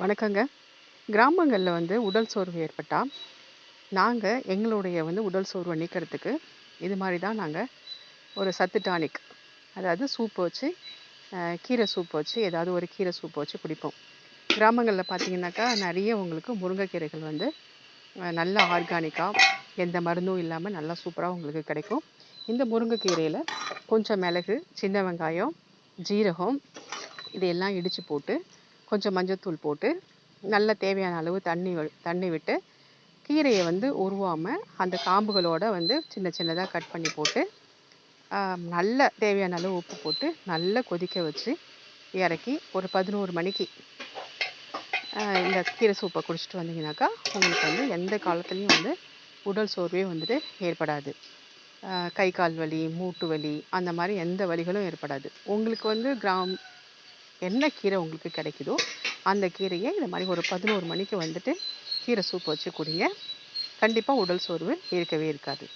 வணக்கங்க. கிராமங்களில் வந்து உடல் சோர்வு ஏற்பட்டால் நாங்கள் எங்களுடைய வந்து உடல் சோர்வை நீக்கிறதுக்கு இது மாதிரி தான் நாங்கள் ஒரு சத்து டானிக் அதாவது சூப்பு வச்சு கீரை சூப் வச்சு ஏதாவது ஒரு கீரை சூப் வச்சு குடிப்போம். கிராமங்களில் பார்த்தீங்கன்னாக்கா நிறைய உங்களுக்கு முருங்கைக்கீரைகள் வந்து நல்ல ஆர்கானிக்காக எந்த மருந்தும் இல்லாமல் நல்லா சூப்பராக உங்களுக்கு கிடைக்கும். இந்த முருங்கைக்கீரையில் கொஞ்சம் மிளகு சின்ன வெங்காயம் ஜீரகம் இதையெல்லாம் இடித்து போட்டு கொஞ்சம் மஞ்சத்தூள் போட்டு நல்ல தேவையான அளவு தண்ணி தண்ணி விட்டு கீரையை வந்து உருவாமல் அந்த காம்புகளோடு வந்து சின்ன சின்னதாக கட் பண்ணி போட்டு நல்ல தேவையான அளவு உப்பு போட்டு நல்லா கொதிக்க வச்சு இறக்கி ஒரு பதினோரு மணிக்கு இந்த கீரை சூப்பை குடிச்சிட்டு வந்தீங்கன்னாக்கா உங்களுக்கு வந்து எந்த காலத்துலேயும் வந்து உடல் சோர்வே வந்துட்டு ஏற்படாது. கை கால் வலி மூட்டு வலி அந்த மாதிரி எந்த வலிகளும் ஏற்படாது. உங்களுக்கு வந்து கிராம் என்ன கீரை உங்களுக்கு கிடைக்குதோ அந்த கீரையை இந்த மாதிரி ஒரு பதினோரு மணிக்கு வந்துட்டு கீரை சூப் வச்சு குடிங்க. கண்டிப்பாக உடல் சோர்வு இருக்கவே இருக்காது.